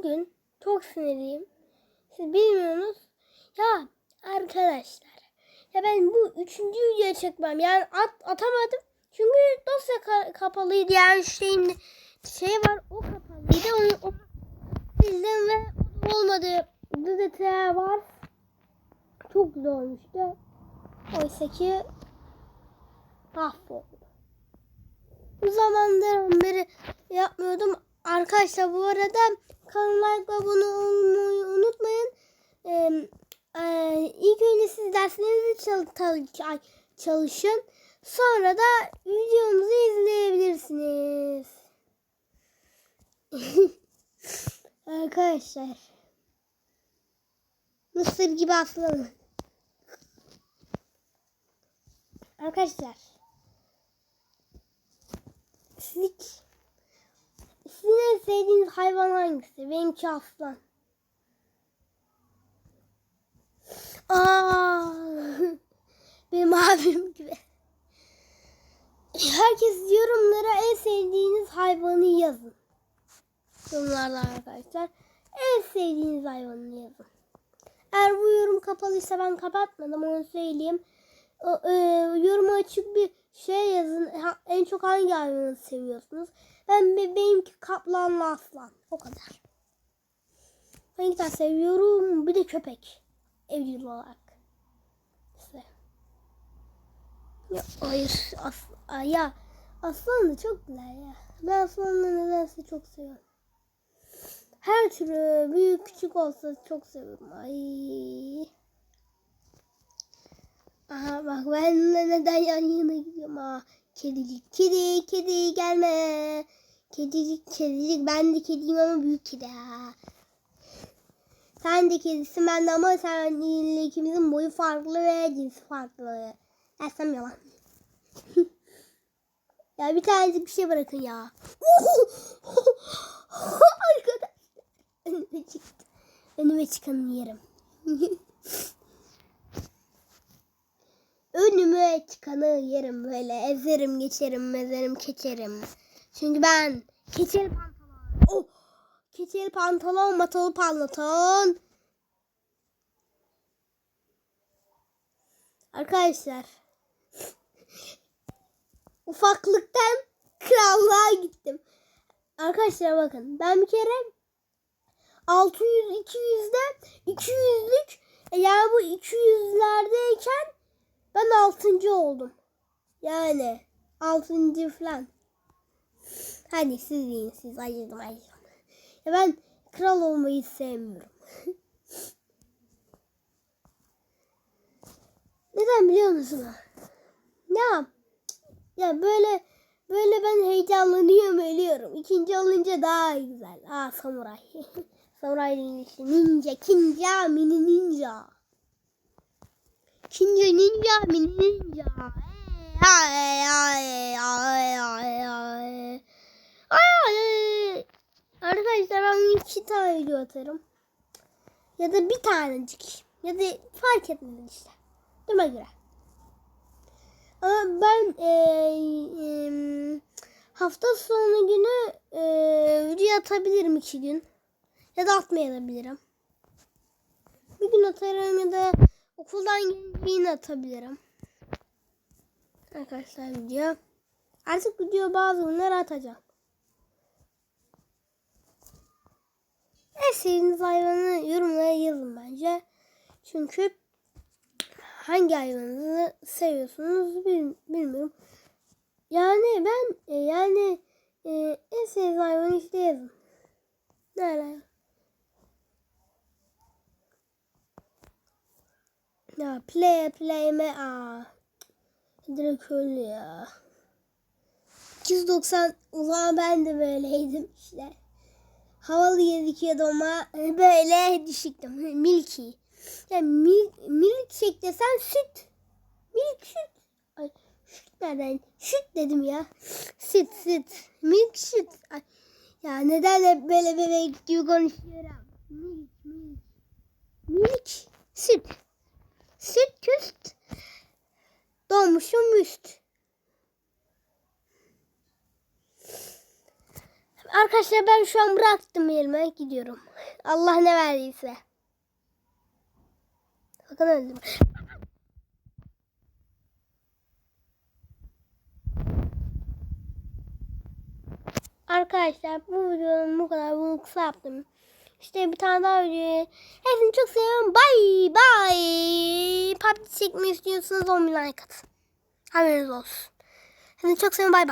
bugün çok sinirliyim. Siz bilmiyorsunuz. Ya arkadaşlar. Ya ben bu üçüncü videoyu çekmem. Yani at, atamadım. Çünkü dosya ka- kapalıydı. Yani şeyin şey var o kapalıydı. Onu o, sildim ve olmadı. DDT var. Çok güzel olmuştu. Oysa ki mahvoldu. Bu zamandır beri yapmıyordum. Arkadaşlar bu arada kanalıma like abone olmayı unutmayın. Ee, e, ilk önce siz derslerinizi çal- çalışın. Sonra da videomuzu izleyebilirsiniz. Arkadaşlar. Mısır gibi aslanım. Arkadaşlar. Siz sizin en sevdiğiniz hayvan hangisi? Benimki aslan. Aa, benim abim gibi. Herkes yorumlara en sevdiğiniz hayvanı yazın. Yorumlarda arkadaşlar. En sevdiğiniz hayvanı yazın. Eğer bu yorum kapalıysa ben kapatmadım onu söyleyeyim. E, yoruma açık bir şey yazın. En çok hangi hayvanı seviyorsunuz? Ben be- benimki kaplanla aslan. O kadar. İki tane seviyorum. Bir de köpek. Evcil olarak. İşte. Ya, hayır. As Ay, ya aslan da çok güzel ya. Ben aslanları nedense çok seviyorum. Her türlü büyük küçük olsa çok seviyorum. Ay. Aha bak ben de neden yan yana gidiyorum ha. Kedicik, kedi, kedi gelme. Kedicik, kedicik. Ben de kediyim ama büyük kedi ha. Sen de kedisin ben de ama seninle ikimizin boyu farklı ve cinsi farklı. Dersem yalan. ya bir tanecik bir şey bırakın ya. Arkadaşlar. Önüme çıktı. Önüme çıkanı yerim. Önüme çıkanı yerim böyle. Ezerim, geçerim, mezerim, keçerim. Çünkü ben keçeli pantolon. Oh! Keçeli pantolon, matalı pantolon. Arkadaşlar. Ufaklıktan krallığa gittim. Arkadaşlar bakın ben bir kere 600 200'de 200'lük yani bu 200'lerdeyken 6. oldum. Yani 6. falan. Hadi siz yiyin siz acıdım acıdım. Ya ben kral olmayı sevmiyorum. Neden biliyor musun? Ya ya böyle böyle ben heyecanlanıyorum ölüyorum. İkinci olunca daha güzel. Aa samuray. samuray işte ninja, kinja, mini ninja. Kinja ninja, mini ninja. Ay ay ay ay ay. Ay. Arkadaşlar ben iki tane video atarım. Ya da bir tanecik. Ya da fark etmez işte. Duruma göre. Ama ben e, e, hafta sonu günü e, video atabilirim iki gün. Ya da atmayabilirim. Bir gün atarım ya da okuldan yine atabilirim. Arkadaşlar video. Artık video bazı günler atacağım. En sevdiğiniz hayvanı yorumlara yazın bence. Çünkü hangi hayvanınızı seviyorsunuz bil- bilmiyorum. Yani ben e, yani e, en sevdiğim hayvanı işte yazın. Nerede? Ya play play me aa. Direkt ya. 290 ulan ben de böyleydim işte. Havalı gözüküyordu ama böyle düşüktüm. Milky. Ya mil, milkshake desen süt. Milk süt. Ay süt nereden? Süt dedim ya. Süt süt. Milk süt. Ay, ya neden hep böyle bebek gibi konuşuyorum? Milk milk. Milk süt. Süt küst. Doğmuşum üst. Arkadaşlar ben şu an bıraktım elime gidiyorum. Allah ne verdiyse. Sakın öldüm. Arkadaşlar bu videonun bu kadar bunu kısa yaptım. İşte bir tane daha video. Hepinizi çok seviyorum. Bye bye. PUBG çekmeyi istiyorsanız 10 bin like atın. Haberiniz olsun. Hepinizi çok seviyorum. Bye bye.